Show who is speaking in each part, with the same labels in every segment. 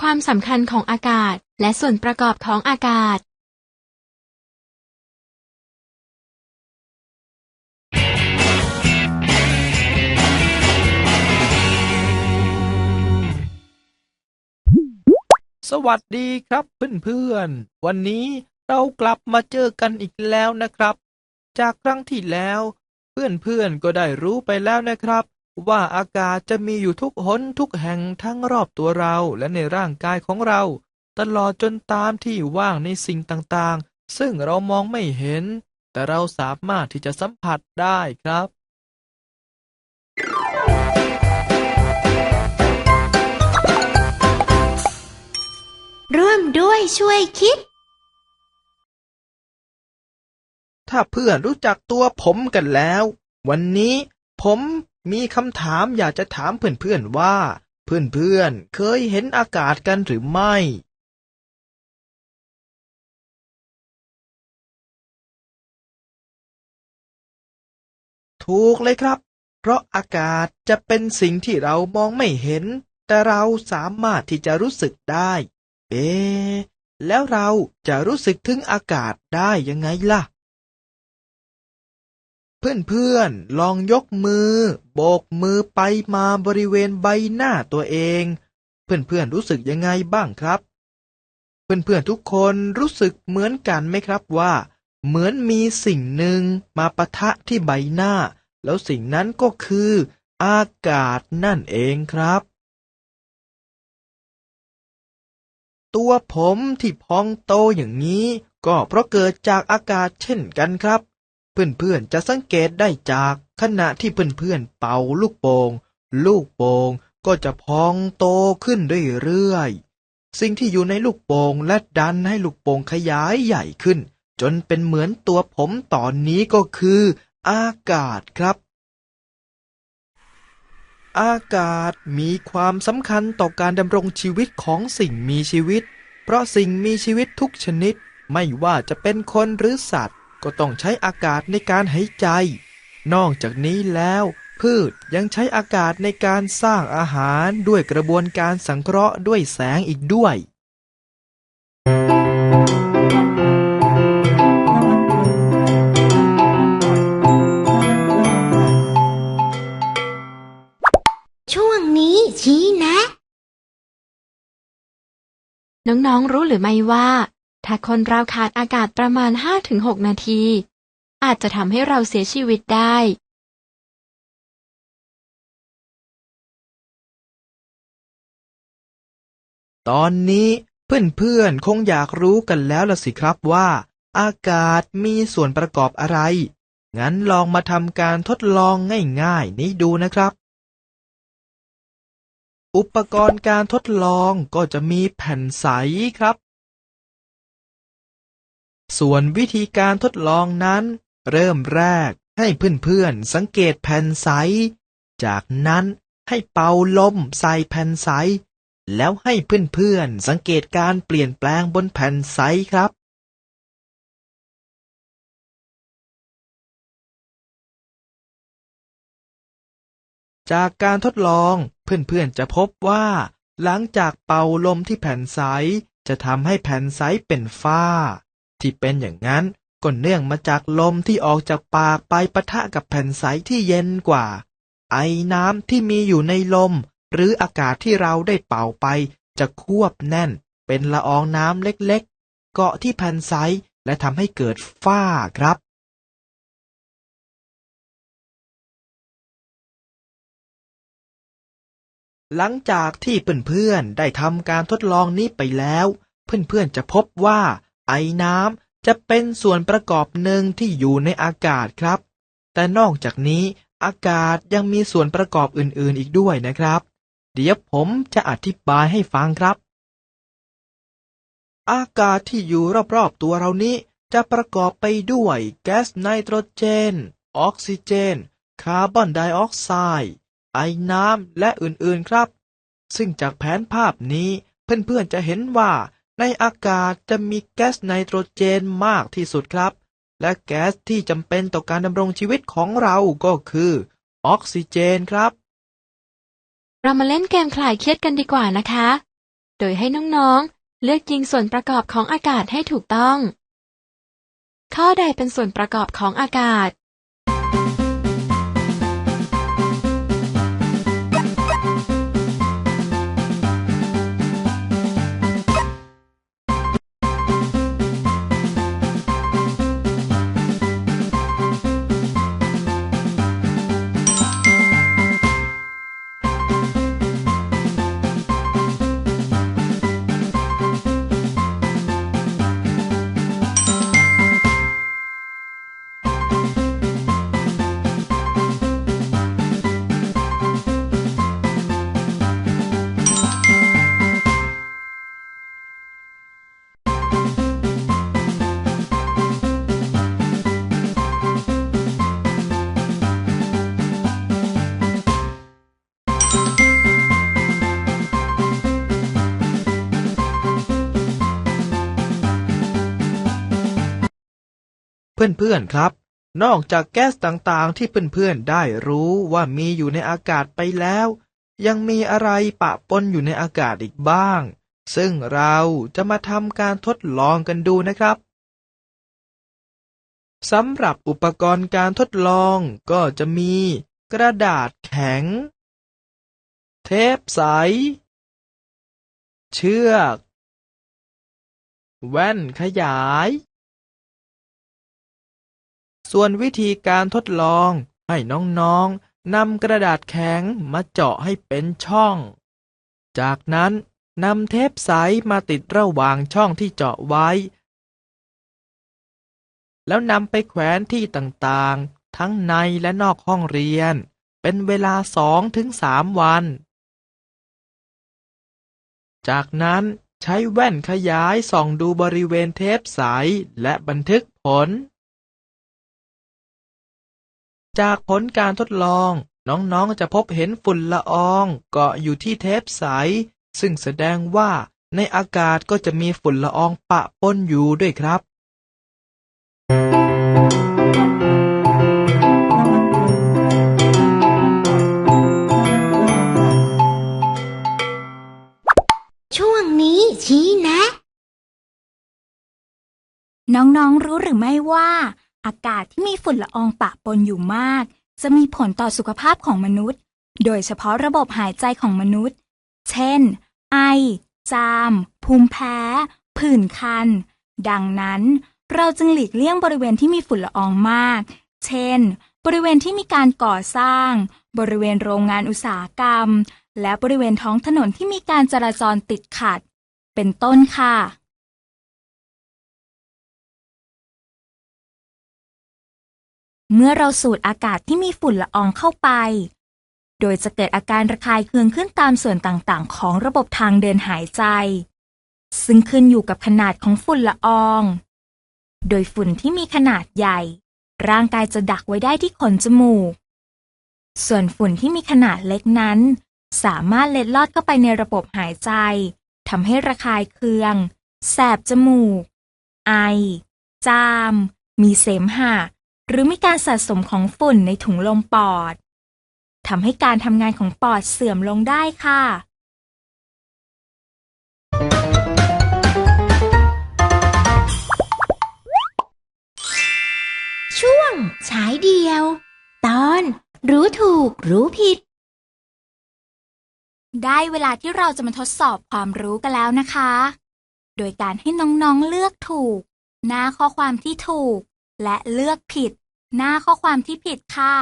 Speaker 1: ความสำคัญของอากาศ และส่วนประกอบของอากาศ
Speaker 2: สวัสดีครับเพื่อนๆ วันนี้เรากลับมาเจอกันอีกแล้วนะครับ จากครั้งที่แล้ว เพื่อนๆก็ได้รู้ไปแล้วนะครับ ว่าอากาศจะมีอยู่ทุกหนทุกแห่งทั้งรอบตัวเราและในร่างกายของเรา ตลอดจนตามที่ว่างในสิ่งต่างๆ ซึ่งเรามองไม่เห็น แต่เราสามารถที่จะสัมผัสได้ครับ
Speaker 1: ร่วมด้วยช่วยคิด
Speaker 2: ถ้าเพื่อนรู้จักตัวผมกันแล้ว วันนี้ผม มีคำถามอยากจะถามเพื่อนๆว่า เพื่อนๆ เคยเห็นอากาศกันหรือไม่ ถูกเลยครับ เพราะอากาศจะเป็นสิ่งที่เรามองไม่เห็น แต่เราสามารถที่จะรู้สึกได้เอ๊แล้วเราจะรู้สึกถึงอากาศได้ยังไงล่ะ เพื่อนๆ ลองยกมือ โบกมือไปมาบริเวณใบหน้าตัวเอง เพื่อนๆ รู้สึกยังไงบ้างครับ เพื่อนๆ ทุกคนรู้สึกเหมือนกันไหมครับว่า เหมือนมีสิ่งหนึ่งมาปะทะที่ใบหน้า แล้วสิ่งนั้นก็คือ อากาศนั่นเองครับ ตัวผมที่พองโตอย่างนี้ ก็เพราะเกิดจากอากาศเช่นกันครับ เพื่อนๆจะสังเกตได้จากขณะที่เพื่อนๆเป่าลูกโป่งลูกโป่งก็จะพองโตขึ้นเรื่อยๆสิ่งที่อยู่ในลูกโป่งและดันให้ลูกโป่งขยายใหญ่ขึ้น จนเป็นเหมือนตัวผมตอนนี้ก็คือ อากาศครับ อากาศมีความสำคัญต่อการดำรงชีวิตของสิ่งมีชีวิต เพราะสิ่งมีชีวิตทุกชนิดไม่ว่าจะเป็นคนหรือสัตว์ ก็ต้องใช้อากาศในการหายใจ นอกจากนี้แล้ว พืชยังใช้อากาศในการสร้างอาหารด้วยกระบวนการสังเคราะห์ด้วยแสงอีกด้วย
Speaker 1: ช่วงนี้ชี้แนะ น้องๆรู้หรือไม่ว่า ถ้าคนเราขาดอากาศประมาณ 5-6 นาที อาจจะทำให้เราเสียชีวิตได้
Speaker 2: ตอนนี้เพื่อนๆ คงอยากรู้กันแล้วละสิครับว่า อากาศมีส่วนประกอบอะไร งั้นลองมาทำการทดลองง่ายๆ นี้ดูนะครับ อุปกรณ์การทดลองก็จะมีแผ่นใสครับ ส่วนวิธีการทดลองนั้น เริ่มแรกให้เพื่อนๆสังเกตแผ่นใส จากนั้นให้เป่าลมใส่แผ่นใส แล้วให้เพื่อนๆสังเกตการเปลี่ยนแปลงบนแผ่นใสครับจากการทดลองเพื่อนๆจะพบว่า หลังจากเป่าลมที่แผ่นใสจะทำให้แผ่นใสเป็นฝ้า ที่เป็นอย่างนั้นก็เนื่องมาจากลมที่ออกจากปากไปปะทะกับแผ่นใสที่เย็นกว่า ไอน้ำที่มีอยู่ในลม หรืออากาศที่เราได้เป่าไป จะควบแน่น เป็นละอองน้ำเล็กๆ เกาะที่แผ่นใสและทำให้เกิดฝ้าครับ หลังจากที่เพื่อนๆได้ทำการทดลองนี้ไปแล้ว เพื่อนๆจะพบว่า ไอน้ำจะเป็นส่วนประกอบหนึ่งที่อยู่ในอากาศครับ แต่นอกจากนี้อากาศยังมีส่วนประกอบอื่นๆอีกด้วยนะครับ เดี๋ยวผมจะอธิบายให้ฟังครับ อากาศที่อยู่รอบๆตัวเรานี้จะประกอบไปด้วยแก๊สไนโตรเจน ออกซิเจน คาร์บอนไดออกไซด์ ไอน้ำ และอื่นๆครับ ซึ่งจากแผนภาพนี้เพื่อนๆจะเห็นว่า ในอากาศจะมีแก๊สไนโตรเจนมากที่สุดครับ และแก๊สที่จำเป็นต่อการดำรงชีวิตของเราก็คือ ออกซิเจนครับ
Speaker 1: เรามาเล่นเกมคลายเครียดกันดีกว่านะคะ โดยให้น้องๆ เลือกยิงส่วนประกอบของอากาศให้ถูกต้อง ข้อใดเป็นส่วนประกอบของอากาศ
Speaker 2: เพื่อนๆครับ นอกจากแก๊สต่างๆที่เพื่อนๆได้รู้ว่ามีอยู่ในอากาศไปแล้ว ยังมีอะไรปะปนอยู่ในอากาศอีกบ้าง ซึ่งเราจะมาทำการทดลองกันดูนะครับสำหรับอุปกรณ์การทดลองก็จะมี กระดาษแข็ง เทปใส เชือก แว่นขยาย ส่วนวิธีการทดลอง ให้น้องๆนำกระดาษแข็งมาเจาะให้เป็นช่อง จากนั้นนำเทปใสมาติดระหว่างช่องที่เจาะไว้ แล้วนำไปแขวนที่ต่างๆ ทั้งในและนอกห้องเรียน เป็นเวลาสองถึงสามวัน จากนั้นใช้แว่นขยายส่องดูบริเวณเทปใสและบันทึกผล จากผลการทดลอง น้องๆจะพบเห็นฝุ่นละอองเกาะอยู่ที่เทปใส ซึ่งแสดงว่าในอากาศก็จะมีฝุ่นละอองปะปนอยู่ด้วยครับ
Speaker 3: ช่วงนี้ชี้แนะ
Speaker 4: น้องๆรู้หรือไม่ว่า อากาศที่มีฝุ่นละอองปะปนอยู่มาก จะมีผลต่อสุขภาพของมนุษย์ โดยเฉพาะระบบหายใจของมนุษย์ เช่น ไอ จาม ภูมิแพ้ ผื่นคัน ดังนั้น เราจึงหลีกเลี่ยงบริเวณที่มีฝุ่นละอองมาก เช่น บริเวณที่มีการก่อสร้าง บริเวณโรงงานอุตสาหกรรม และบริเวณท้องถนนที่มีการจราจรติดขัด เป็นต้นค่ะ เมื่อเราสูดอากาศที่มีฝุ่นละอองเข้าไป โดยจะเกิดอาการระคายเคืองขึ้นตามส่วนต่างๆ ของระบบทางเดินหายใจ ซึ่งขึ้นอยู่กับขนาดของฝุ่นละออง โดยฝุ่นที่มีขนาดใหญ่ ร่างกายจะดักไว้ได้ที่ขนจมูก ส่วนฝุ่นที่มีขนาดเล็กนั้น สามารถเล็ดลอดเข้าไปในระบบหายใจทำให้ระคายเคือง แสบจมูก ไอ จาม มีเสมหะ หรือมีการสะสมของฝุ่นในถุงลมปอดทำให้การทำงานของปอดเสื่อมลงได้ค่ะ
Speaker 3: ช่วงฉายเดียว ตอนรู้ถูกรู้ผิด
Speaker 4: ได้เวลาที่เราจะมาทดสอบความรู้กันแล้วนะคะ โดยการให้น้องๆเลือกถูก หน้าข้อความที่ถูก และเลือกผิด หน้าข้อความที่ผิดค่ะ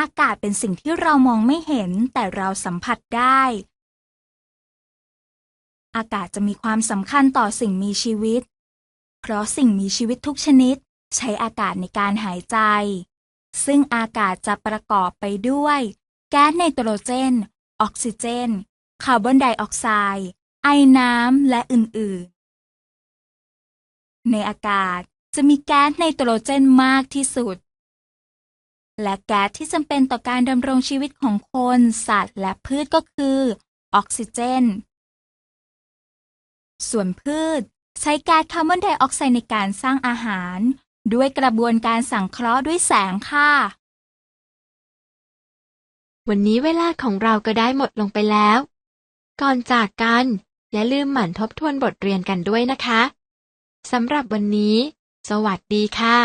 Speaker 4: อากาศเป็นสิ่งที่เรามองไม่เห็นแต่เราสัมผัสได้ อากาศจะมีความสำคัญต่อสิ่งมีชีวิต เพราะสิ่งมีชีวิตทุกชนิด ใช้อากาศในการหายใจ ซึ่งอากาศจะประกอบไปด้วย แก๊สไนโตรเจน ออกซิเจน คาร์บอนไดออกไซด์ ไอน้ำ และอื่น ๆ ในอากาศจะมีแก๊สไนโตรเจนมากที่สุด และแก๊สที่จำเป็นต่อการดำรงชีวิตของคน สัตว์ และพืชก็คือ ออกซิเจน ส่วนพืช ใช้แก๊สคาร์บอนไดออกไซด์ในการสร้างอาหาร ด้วยกระบวนการสังเคราะห์ด้วยแสงค่ะ
Speaker 1: วันนี้เวลาของเราก็ได้หมดลงไปแล้ว ก่อนจากกัน อย่าลืมหมั่นทบทวนบทเรียนกันด้วยนะคะสำหรับวันนี้ สวัสดีค่ะ